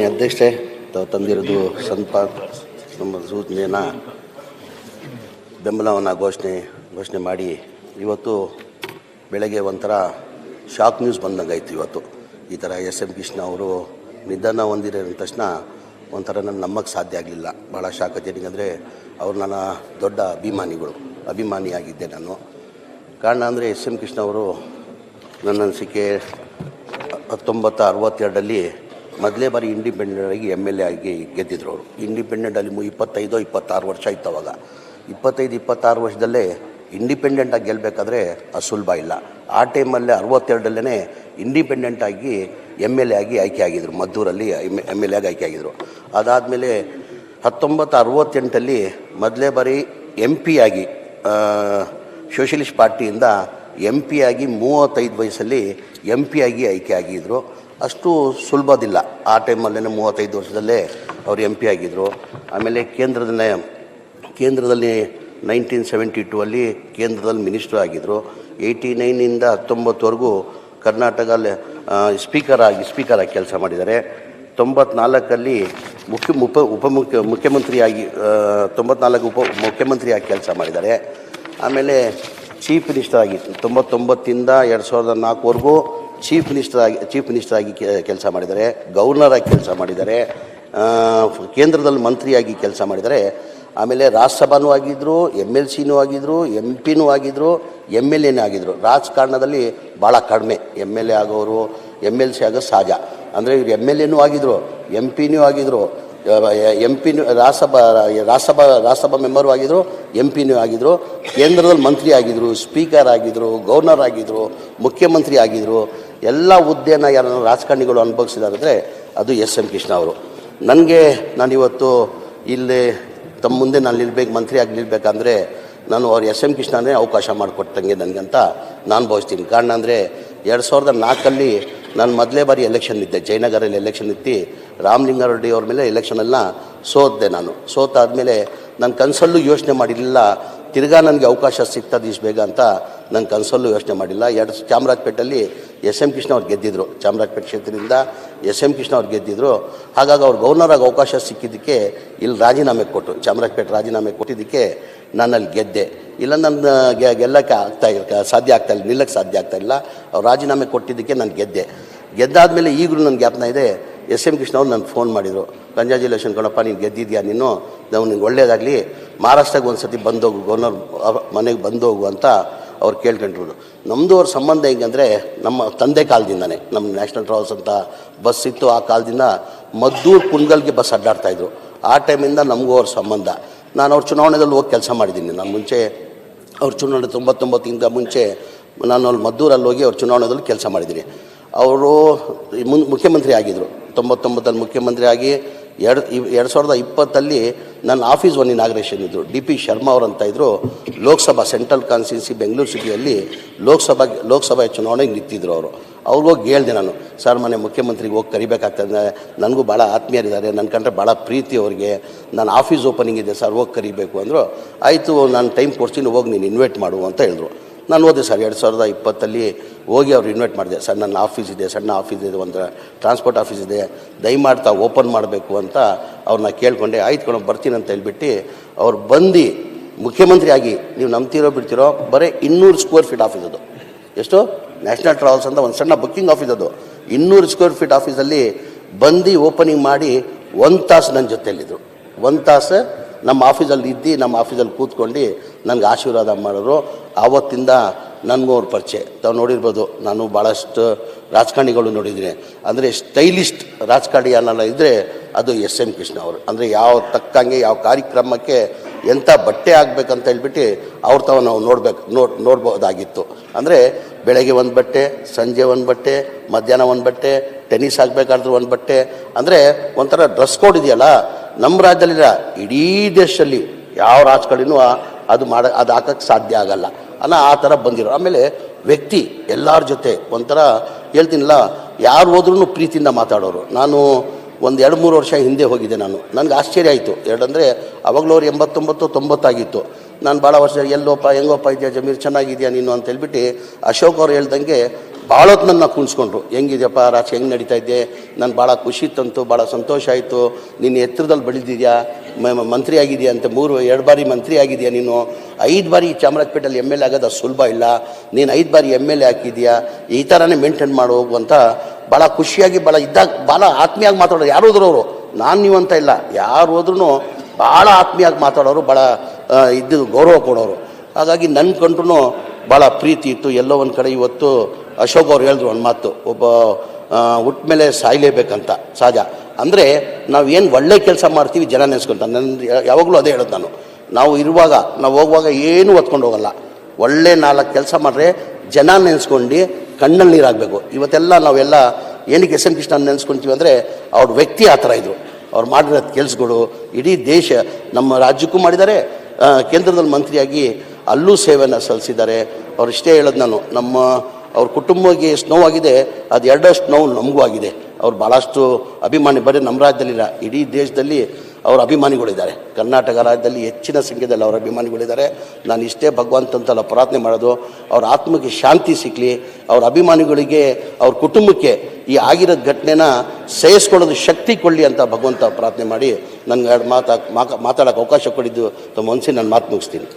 ಮಾನ್ಯ ಅಧ್ಯಕ್ಷೆ, ತಾವು ತಂದಿರೋದು ಸಂಪ, ನಮ್ಮ ಸೂಚನೆಯನ್ನು ಬೆಂಬಲವನ್ನು ಘೋಷಣೆ ಘೋಷಣೆ ಮಾಡಿ, ಇವತ್ತು ಬೆಳಗ್ಗೆ ಒಂಥರ ಶಾಕ್ ನ್ಯೂಸ್ ಬಂದಂಗಾಯ್ತು ಇವತ್ತು. ಈ ಥರ ಎಸ್ ಎಂ ಕೃಷ್ಣ ಅವರು ನಿಧನ ಹೊಂದಿರೋ ತಕ್ಷಣ ಒಂಥರ ನನ್ನ ನಂಬಕ್ಕೆ ಸಾಧ್ಯ ಆಗಲಿಲ್ಲ. ಭಾಳ ಶಾಕ್ ಅಂದರೆ ಅವರು ನನ್ನ ದೊಡ್ಡ ಅಭಿಮಾನಿಗಳು. ಅಭಿಮಾನಿಯಾಗಿದ್ದೆ ನಾನು. ಕಾರಣ ಅಂದರೆ ಎಸ್ ಎಂ ಕೃಷ್ಣ ಅವರು ನನ್ನ ಅನಿಸಿಕೆ ಹತ್ತೊಂಬತ್ತು ಅರವತ್ತೆರಡರಲ್ಲಿ ಮೊದಲೇ ಬಾರಿ ಇಂಡಿಪೆಂಡೆಂಟ್ ಆಗಿ ಎಂ ಎಲ್ ಎ ಆಗಿ ಗೆದ್ದಿದ್ರು ಅವರು. ಇಂಡಿಪೆಂಡೆಂಟ್ ಅಲ್ಲಿ ಇಪ್ಪತ್ತೈದು ಇಪ್ಪತ್ತಾರು ವರ್ಷ ಇತ್ತು ಅವಾಗ. ಇಪ್ಪತ್ತೈದು, ಇಪ್ಪತ್ತಾರು ವರ್ಷದಲ್ಲೇ ಇಂಡಿಪೆಂಡೆಂಟಾಗಿ ಗೆಲ್ಲಬೇಕಾದ್ರೆ ಅದು ಸುಲಭ ಇಲ್ಲ. ಆ ಟೈಮಲ್ಲೇ ಅರವತ್ತೆರಡಲ್ಲೇ ಇಂಡಿಪೆಂಡೆಂಟ್ ಆಗಿ ಎಂ ಎಲ್ ಎ ಆಗಿ ಆಯ್ಕೆ ಆಗಿದ್ರು. ಮದ್ದೂರಲ್ಲಿ ಎಂ ಎಲ್ ಎ ಆಗಿ ಆಯ್ಕೆ ಆಗಿದ್ರು. ಅದಾದಮೇಲೆ ಹತ್ತೊಂಬತ್ತು, ಅರವತ್ತೆಂಟಲ್ಲಿ ಮೊದಲೇ ಬಾರಿ ಎಂ ಪಿ ಆಗಿ ಸೋಷಲಿಸ್ಟ್ ಪಾರ್ಟಿಯಿಂದ ಎಂ ಪಿ ಆಗಿ ಮೂವತ್ತೈದು ವಯಸ್ಸಲ್ಲಿ ಎಂ ಪಿ ಆಗಿ ಆಯ್ಕೆ ಆಗಿದ್ದರು ಅಷ್ಟು ಸುಲಭದಿಲ್ಲ. ಆ ಟೈಮಲ್ಲೇ ಮೂವತ್ತೈದು ವರ್ಷದಲ್ಲೇ ಅವರು ಎಂ ಪಿ ಆಗಿದ್ದರು ಆಮೇಲೆ ಕೇಂದ್ರದಲ್ಲೇ ಕೇಂದ್ರದಲ್ಲಿ ನೈನ್ಟೀನ್ ಸೆವೆಂಟಿ ಟೂ ಅಲ್ಲಿ ಕೇಂದ್ರದಲ್ಲಿ ಮಿನಿಸ್ಟ್ರ್ ಆಗಿದ್ದರು ಏಯ್ಟಿ ನೈನಿಂದ ಹತ್ತೊಂಬತ್ತವರೆಗೂ ಕರ್ನಾಟಕ ಸ್ಪೀಕರ್ ಆಗಿ ಸ್ಪೀಕರ್ ಆಗಿ ಕೆಲಸ ಮಾಡಿದ್ದಾರೆ. ತೊಂಬತ್ನಾಲ್ಕಲ್ಲಿ ಮುಖ್ಯ ಉಪ ಉಪಮುಖ್ಯ ಮುಖ್ಯಮಂತ್ರಿಯಾಗಿ ತೊಂಬತ್ನಾಲ್ಕು ಉಪ ಮುಖ್ಯಮಂತ್ರಿಯಾಗಿ ಕೆಲಸ ಮಾಡಿದ್ದಾರೆ. ಆಮೇಲೆ ಚೀಫ್ ಮಿನಿಸ್ಟರ್ ಆಗಿ, ತೊಂಬತ್ತೊಂಬತ್ತಿಂದ ಎರಡು ಸಾವಿರದ ನಾಲ್ಕುವರೆಗೂ ಚೀಫ್ ಮಿನಿಸ್ಟರ್ ಆಗಿ, ಚೀಫ್ ಮಿನಿಸ್ಟರ್ ಆಗಿ ಕೆಲಸ ಮಾಡಿದ್ದಾರೆ, ಗವರ್ನರ್ ಆಗಿ ಕೆಲಸ ಮಾಡಿದ್ದಾರೆ ಕೇಂದ್ರದಲ್ಲಿ ಮಂತ್ರಿಯಾಗಿ ಕೆಲಸ ಮಾಡಿದ್ದಾರೆ. ಆಮೇಲೆ ರಾಜ್ಯಸಭಾನೂ ಆಗಿದ್ದರು ಎಂ ಎಲ್ ಸಿನೂ ಆಗಿದ್ದರು ಎಂ ಪಿನೂ ಆಗಿದ್ದರು ಎಂ ಎಲ್ ಎನೂ ಆಗಿದ್ದರು ರಾಜಕಾರಣದಲ್ಲಿ ಭಾಳ ಕಡಿಮೆ. ಎಂ ಎಲ್ ಎ ಆಗೋರು ಎಂ ಎಲ್ ಸಿ ಆಗೋ ಸಹಜ. ಅಂದರೆ ಇವ್ರು ಎಂ ಎಲ್ ಎನೂ ಆಗಿದ್ದರು ಎಂ ಪಿನೂ ಆಗಿದ್ದರು ಎಂ ಪಿನೂ, ರಾಜ್ಯಸಭಾ ರಾಜ್ಯಸಭಾ ರಾಜ್ಯಸಭಾ ಮೆಂಬರು ಆಗಿದ್ದರು ಎಂ ಪಿನೂ ಆಗಿದ್ದರು ಕೇಂದ್ರದಲ್ಲಿ ಮಂತ್ರಿ ಆಗಿದ್ದರು ಸ್ಪೀಕರ್ ಆಗಿದ್ದರು ಗವರ್ನರ್ ಆಗಿದ್ದರು ಮುಖ್ಯಮಂತ್ರಿ ಆಗಿದ್ದರು ಎಲ್ಲ ಹುದ್ದೆನ ಯಾರು ರಾಜಕಾರಣಿಗಳು ಅನುಭವಿಸಿದಾರಂದರೆ ಅದು ಎಸ್ ಎಂ ಕೃಷ್ಣ ಅವರು. ನನಗೆ ನಾನಿವತ್ತು ಇಲ್ಲಿ ತಮ್ಮ ಮುಂದೆ ನಾನು ನಿಲ್ಬೇಕು, ಮಂತ್ರಿಯಾಗಿ ನಿಲ್ಬೇಕಂದ್ರೆ ನಾನು ಅವ್ರು ಎಸ್ ಎಂ ಕೃಷ್ಣನೇ ಅವಕಾಶ ಮಾಡಿಕೊಟ್ಟಂಗೆ ನನಗಂತ ನಾನು ಭಾವಿಸ್ತೀನಿ. ಕಾರಣ ಅಂದರೆ ಎರಡು ಸಾವಿರದ ನಾಲ್ಕಲ್ಲಿ ನಾನು ಮೊದಲೇ ಬಾರಿ ಎಲೆಕ್ಷನ್ ಇದ್ದೆ ಜಯನಗರಲ್ಲಿ ಎಲೆಕ್ಷನ್ ಇತ್ತು ರಾಮಲಿಂಗಾರೆಡ್ಡಿ ಅವ್ರ ಮೇಲೆ ಎಲೆಕ್ಷನೆಲ್ಲ ಸೋತೆ ನಾನು. ಸೋತಾದಮೇಲೆ ನನ್ನ ಕನಸಲ್ಲೂ ಯೋಚನೆ ಮಾಡಿರಲಿಲ್ಲ. ತಿರ್ಗಾ ನನಗೆ ಅವಕಾಶ ಸಿಗ್ತದೆ ಇಷ್ಟು ಬೇಗ ಅಂತ ನನ್ನ ಕನಸಲ್ಲೂ ಯೋಚನೆ ಮಾಡಿಲ್ಲ. ಎರಡು ಚಾಮರಾಜಪೇಟೆಯಲ್ಲಿ ಎಸ್ ಎಂ ಕೃಷ್ಣ ಅವ್ರು ಗೆದ್ದಿದ್ರು. ಚಾಮರಾಜಪೇಟೆ ಕ್ಷೇತ್ರದಿಂದ ಎಸ್ ಎಂ ಕೃಷ್ಣ ಅವ್ರು ಗೆದ್ದಿದ್ರು. ಹಾಗಾಗಿ ಅವ್ರು ಗೌರ್ನರ್ ಆಗಿ ಅವಕಾಶ ಸಿಕ್ಕಿದ್ದಕ್ಕೆ ಇಲ್ಲಿ ರಾಜೀನಾಮೆ ಕೊಟ್ಟು, ಚಾಮರಾಜಪೇಟೆ ರಾಜೀನಾಮೆ ಕೊಟ್ಟಿದ್ದಕ್ಕೆ ನಾನಲ್ಲಿ ಗೆದ್ದೆ. ಇಲ್ಲ ನನ್ನ ಗೆಲ್ಲಕ್ಕೆ ಆಗ್ತಾ ಸಾಧ್ಯ ಆಗ್ತಾ ಇಲ್ಲ, ನಿಲ್ಲಕ್ಕೆ ಸಾಧ್ಯ ಆಗ್ತಾ ಇಲ್ಲ. ಅವ್ರು ರಾಜೀನಾಮೆ ಕೊಟ್ಟಿದ್ದಕ್ಕೆ ನಾನು ಗೆದ್ದೆ. ಗೆದ್ದಾದಮೇಲೆ ಈಗಲೂ ನನ್ನ ಜ್ಞಾಪನ ಇದೆ, ಎಸ್ ಎಂ ಕೃಷ್ಣ ಅವ್ರು ನನಗೆ ಫೋನ್ ಮಾಡಿದರು. ಕಂಜಾಜುಲೇಷನ್ ಕಣಪ್ಪ, ನೀನು ಗೆದ್ದಿದ್ಯಾ ನೀನು? ನಾವು ನಿಂಗೆ ಒಳ್ಳೆಯದಾಗಲಿ ಮಹಾರಾಷ್ಟ್ರಕ್ಕೆ ಒಂದು ಸರ್ತಿ ಬಂದೋಗು ಗವರ್ನರ್ ಮನೆಗೆ ಬಂದೋಗು ಅಂತ ಅವ್ರು ಕೇಳ್ಕೊಂಡ್ರು. ನಮ್ಮದು ಅವ್ರ ಸಂಬಂಧ ಹೆಂಗಂದರೆ ನಮ್ಮ ತಂದೆ ಕಾಲದಿಂದನೇ. ನಮ್ಮ ನ್ಯಾಷನಲ್ ಟ್ರಾವೆಲ್ಸ್ ಅಂತ ಬಸ್ ಇತ್ತು ಆ ಕಾಲದಿಂದ ಮದ್ದೂರು ಕುಣಗಲ್ಗೆ ಬಸ್ ಅಡ್ಡಾಡ್ತಾಯಿದ್ರು ಆ ಟೈಮಿಂದ ನಮಗೂ ಅವ್ರ ಸಂಬಂಧ. ನಾನು ಅವ್ರ ಚುನಾವಣೆದಲ್ಲಿ ಹೋಗಿ ಕೆಲಸ ಮಾಡಿದ್ದೀನಿ. ನಾನು ಮುಂಚೆ ಅವ್ರ ಚುನಾವಣೆ ತೊಂಬತ್ತೊಂಬತ್ತಿಂದ ಮುಂಚೆ ನಾನು ಅಲ್ಲಿ ಮದ್ದೂರಲ್ಲಿ ಹೋಗಿ ಅವ್ರ ಚುನಾವಣೆಯಲ್ಲಿ ಕೆಲಸ ಮಾಡಿದ್ದೀನಿ. ಅವರು ಮುನ್ ಮುಖ್ಯಮಂತ್ರಿ ಆಗಿದ್ದರು ತೊಂಬತ್ತೊಂಬತ್ತಲ್ಲಿ ಮುಖ್ಯಮಂತ್ರಿ ಆಗಿ ಎರಡು ಎರಡು ಸಾವಿರದ ಇಪ್ಪತ್ತಲ್ಲಿ ನನ್ನ ಆಫೀಸ್ ಒನ್ ಇನಾಗ್ರೇಷನ್ ಇದ್ದರು ಡಿ ಪಿ ಶರ್ಮಾ ಅವರಂತ ಇದ್ದರು ಲೋಕಸಭಾ, ಸೆಂಟ್ರಲ್ ಕಾನ್ಸ್ಟಿಟ್ಯೂನ್ಸಿ ಬೆಂಗಳೂರು ಸಿಟಿಯಲ್ಲಿ ಲೋಕಸಭಾ ಲೋಕಸಭಾ ಚುನಾವಣೆಗೆ ನಿಂತಿದ್ರು ಅವರು. ಅವ್ರಿಗೋಗಿ ಹೇಳ್ದೆ ನಾನು, ಸರ್, ಮನೆ ಮುಖ್ಯಮಂತ್ರಿಗೆ ಹೋಗಿ ಕರಿಬೇಕಾಗ್ತದೆ. ನನಗೂ ಭಾಳ ಆತ್ಮೀಯರಿದ್ದಾರೆ. ನನ್ನ ಕಂಡ್ರೆ ಭಾಳ ಪ್ರೀತಿ ಅವ್ರಿಗೆ. ನನ್ನ ಆಫೀಸ್ ಓಪನಿಂಗ್ ಇದೆ, ಸರ್, ಹೋಗಿ ಕರಿಬೇಕು ಅಂದರು. ಆಯಿತು, ನಾನು ಟೈಮ್ ಕೊಡ್ತೀನಿ, ಹೋಗಿ ನೀನು ಇನ್ವೈಟ್ ಮಾಡು ಅಂತ ಹೇಳಿದ್ರು. ನಾನು ಹೋದೆ, ಸರ್, ಎರಡು ಸಾವಿರದ ಇಪ್ಪತ್ತಲ್ಲಿ ಹೋಗಿ ಅವ್ರು ಇನ್ವೈಟ್ ಮಾಡಿದೆ. ಸರ್, ನನ್ನ ಆಫೀಸ್ ಇದೆ, ಸಣ್ಣ ಆಫೀಸ್ ಇದೆ, ಒಂದು ಟ್ರಾನ್ಸ್ಪೋರ್ಟ್ ಆಫೀಸ್ ಇದೆ. ದಯಮಾಡ್ತಾ ಓಪನ್ ಮಾಡಬೇಕು ಅಂತ ಅವ್ರನ್ನ ಕೇಳ್ಕೊಂಡೆ, ಆಯ್ತು ಕಣೋ, ಬರ್ತೀನಿ ಅಂತ ಹೇಳ್ಬಿಟ್ಟು ಅವ್ರು ಬಂದು ಮುಖ್ಯಮಂತ್ರಿ ಆಗಿ ನೀವು ನಂಬ್ತಿರೋ ಬಿಡ್ತಿರೋ, ಬರೀ ಇನ್ನೂರು ಸ್ಕ್ವೇರ್ ಫೀಟ್ ಆಫೀಸ್ ಅದು. ಎಷ್ಟು? ನ್ಯಾಷನಲ್ ಟ್ರಾವೆಲ್ಸ್ ಅಂತ ಒಂದು ಸಣ್ಣ ಬುಕ್ಕಿಂಗ್ ಆಫೀಸ್ ಅದು. ಇನ್ನೂರು ಸ್ಕ್ವೇರ್ ಫೀಟ್ ಆಫೀಸಲ್ಲಿ ಬಂದು ಓಪನಿಂಗ್ ಮಾಡಿ ಒಂದು ತಾಸು ನನ್ನ ಜೊತೆಯಲ್ಲಿದ್ದರು ಒಂದು ತಾಸು ನಮ್ಮ ಆಫೀಸಲ್ಲಿ ಇದ್ದು, ನಮ್ಮ ಆಫೀಸಲ್ಲಿ ಕೂತ್ಕೊಂಡು ನನಗೆ ಆಶೀರ್ವಾದ ಮಾಡೋರು ಆವತ್ತಿಂದ ನನಗೂ ಅವ್ರ ಪರಿಚಯ. ತಾವು ನೋಡಿರ್ಬೋದು, ನಾನು ಭಾಳಷ್ಟು ರಾಜಕಾರಣಿಗಳು ನೋಡಿದ್ದೀನಿ. ಅಂದರೆ ಸ್ಟೈಲಿಸ್ಟ್ ರಾಜಕಾರಣಿ ಅನ್ನೋಲ್ಲ ಇದ್ದರೆ ಅದು ಎಸ್ ಎಂ ಕೃಷ್ಣ ಅವರು. ಅಂದರೆ ಯಾವ ತಕ್ಕಂಗೆ, ಯಾವ ಕಾರ್ಯಕ್ರಮಕ್ಕೆ ಎಂಥ ಬಟ್ಟೆ ಆಗಬೇಕಂತ ಹೇಳ್ಬಿಟ್ಟು ಅವ್ರ ತಾವು ನಾವು ನೋಡ್ಬೇಕು ನೋಡ್ ನೋಡ್ಬೋದಾಗಿತ್ತು. ಅಂದರೆ ಬೆಳಗ್ಗೆ ಒಂದು ಬಟ್ಟೆ, ಸಂಜೆ ಒಂದು ಬಟ್ಟೆ, ಮಧ್ಯಾಹ್ನ ಒಂದು ಬಟ್ಟೆ ಟೆನ್ನಿಸ್ ಆಗಬೇಕಾದ್ರೂ ಒಂದು ಬಟ್ಟೆ. ಅಂದರೆ ಒಂಥರ ಡ್ರೆಸ್ ಕೋಡ್ ಇದೆಯಲ್ಲ ನಮ್ಮ ರಾಜ್ಯದಲ್ಲಿಲ್ಲ ಇಡೀ ದೇಶದಲ್ಲಿ ಯಾವ ರಾಜಕಾರಣಿನೂ ಅದು ಮಾಡ, ಅದು ಹಾಕೋಕ್ಕೆ ಸಾಧ್ಯ ಆಗಲ್ಲ. ಅನ್ನೋ ಆ ಥರ ಬಂದಿರೋ, ಆಮೇಲೆ ವ್ಯಕ್ತಿ ಎಲ್ಲರ ಜೊತೆ ಒಂಥರ ಹೇಳ್ತೀನಲ್ಲ, ಯಾರು ಹೋದ್ರೂ ಪ್ರೀತಿಯಿಂದ ಮಾತಾಡೋರು. ನಾನು ಒಂದು ಎರಡು ಮೂರು ವರ್ಷ ಹಿಂದೆ ಹೋಗಿದ್ದೆ ನಾನು. ನನಗೆ ಆಶ್ಚರ್ಯ ಆಯಿತು. ಎರಡಂದರೆ ಅವಾಗಲೂ ಅವ್ರು ಎಂಬತ್ತೊಂಬತ್ತು ತೊಂಬತ್ತಾಗಿತ್ತು. ನಾನು ಭಾಳ ವರ್ಷ ಎಲ್ಲೋಪ್ಪ ಹೆಂಗೋಪ್ಪ ಇದೆಯಾ ಜಮೀರ್, ಚೆನ್ನಾಗಿದೆಯಾ ನೀನು ಅಂತ ಹೇಳ್ಬಿಟ್ಟು ಅಶೋಕ್ ಅವ್ರು ಹೇಳ್ದಂಗೆ ಭಾಳ ಹೊತ್ತು ನನ್ನ ಕುಣಿಸ್ಕೊಂಡ್ರು. ಹೆಂಗಿದೆಯಪ್ಪ ಹೆಂಗೆ ನಡೀತಾ ಇದ್ದೆ? ನಾನು ಭಾಳ ಖುಷಿ ತಂತು ಭಾಳ ಸಂತೋಷ ಆಯಿತು. ನಿನ್ನ ಎತ್ತರದಲ್ಲಿ ಬೆಳೆದಿದ್ಯಾ? ಮಂತ್ರಿ ಆಗಿದೆಯಾ ಅಂತ ಮೂರು, ಎರಡು ಬಾರಿ ಮಂತ್ರಿ ಆಗಿದೆಯಾ ನೀನು? ಐದು ಬಾರಿ ಚಾಮರಾಜಪೇಟೆಯಲ್ಲಿ ಎಂ ಎಲ್ ಎ ಆಗೋದು ಸುಲಭ ಇಲ್ಲ. ನೀನು ಐದು ಬಾರಿ ಎಂ ಎಲ್ ಎ ಹಾಕಿದ್ಯಾ? ಈ ಥರನೇ ಮೇಂಟೈನ್ ಮಾಡಿ ಹೋಗುವಂಥ ಭಾಳ ಖುಷಿಯಾಗಿ ಭಾಳ ಇದ್ದಾಗ ಭಾಳ ಆತ್ಮೀಯಾಗಿ ಮಾತಾಡೋರು ಯಾರು ಹೋದ್ರು ಅವರು? ನಾನು ನೀವು ಅಂತ ಇಲ್ಲ. ಯಾರು ಹೋದ್ರೂ ಭಾಳ ಆತ್ಮೀಯಾಗಿ ಮಾತಾಡೋರು ಭಾಳ ಇದ್ದು ಗೌರವ ಕೊಡೋರು. ಹಾಗಾಗಿ ನನ್ನ ಕಂಡ್ರೂ ಭಾಳ ಪ್ರೀತಿ ಇತ್ತು. ಎಲ್ಲೋ ಒಂದು ಕಡೆ ಇವತ್ತು ಅಶೋಕ್ ಅವ್ರು ಹೇಳಿದ್ರು ಒಂದು ಮಾತು. ಒಬ್ಬ ಹುಟ್ಟ ಮೇಲೆ ಸಾಯ್ಲೇಬೇಕಂತ ಸಹಜ ಅಂದರೆ ನಾವು ಏನು ಒಳ್ಳೆ ಕೆಲಸ ಮಾಡ್ತೀವಿ ಜನ ನೆನೆಸ್ಕೊಂತ. ನನ್ನ ಯಾವಾಗಲೂ ಅದೇ ಹೇಳೋದು ನಾನು. ನಾವು ಇರುವಾಗ, ನಾವು ಹೋಗುವಾಗ ಏನೂ ಹೊತ್ಕೊಂಡು ಹೋಗಲ್ಲ. ಒಳ್ಳೆ ನಾಲ್ಕು ಕೆಲಸ ಮಾಡಿದ್ರೆ ಜನ ನೆನೆಸ್ಕೊಂಡು ಕಣ್ಣಲ್ಲಿ ನೀರಾಗಬೇಕು. ಇವತ್ತೆಲ್ಲ ನಾವೆಲ್ಲ ಏನಕ್ಕೆ ಎಸ್ ಎಂ ಕೃಷ್ಣ ನೆನೆಸ್ಕೊಂತೀವಿ ಅಂದರೆ ಅವ್ರ ವ್ಯಕ್ತಿ ಆ ಥರ ಇದ್ರು. ಅವ್ರು ಮಾಡಿರೋ ಕೆಲಸಗಳು ಇಡೀ ದೇಶ, ನಮ್ಮ ರಾಜ್ಯಕ್ಕೂ ಮಾಡಿದ್ದಾರೆ. ಕೇಂದ್ರದಲ್ಲಿ ಮಂತ್ರಿಯಾಗಿ ಅಲ್ಲೂ ಸೇವೆಯನ್ನು ಸಲ್ಲಿಸಿದ್ದಾರೆ. ಅವ್ರು ಇಷ್ಟೇ ಹೇಳೋದು ನಾನು. ನಮ್ಮ, ಅವ್ರ ಕುಟುಂಬಕ್ಕೆ ಎಷ್ಟು ನೋವಾಗಿದೆ ಅದು ಎರಡಷ್ಟು ನೋವು ನಮಗೂ ಆಗಿದೆ. ಅವ್ರು ಭಾಳಷ್ಟು ಅಭಿಮಾನಿ. ಬರೀ ನಮ್ಮ ರಾಜ್ಯದಲ್ಲಿಲ್ಲ, ಇಡೀ ದೇಶದಲ್ಲಿ ಅವ್ರ ಅಭಿಮಾನಿಗಳಿದ್ದಾರೆ. ಕರ್ನಾಟಕ ರಾಜ್ಯದಲ್ಲಿ ಹೆಚ್ಚಿನ ಸಂಖ್ಯೆಯಲ್ಲಿ ಅವರ ಅಭಿಮಾನಿಗಳಿದ್ದಾರೆ. ನಾನು ಇಷ್ಟೇ ಭಗವಂತಂತೆಲ್ಲ ಪ್ರಾರ್ಥನೆ ಮಾಡೋದು, ಅವ್ರ ಆತ್ಮಕ್ಕೆ ಶಾಂತಿ ಸಿಕ್ಕಲಿ ಅವ್ರ ಅಭಿಮಾನಿಗಳಿಗೆ, ಅವ್ರ ಕುಟುಂಬಕ್ಕೆ ಈ ಆಗಿರೋ ಘಟನೆನ ಸಹಿಸ್ಕೊಳ್ಳೋದು ಶಕ್ತಿ ಕೊಡಲಿ ಅಂತ ಭಗವಂತ ಪ್ರಾರ್ಥನೆ ಮಾಡಿ ನನಗೆ ಎರಡು ಮಾತಾ ಮಾತಾಡೋಕೆ ಅವಕಾಶ ಕೊಡಿದ್ದು ತಮ್ಮ ಮನಸ್ಸಿಗೆ ನಾನು ಮಾತು ಮುಗಿಸ್ತೀನಿ.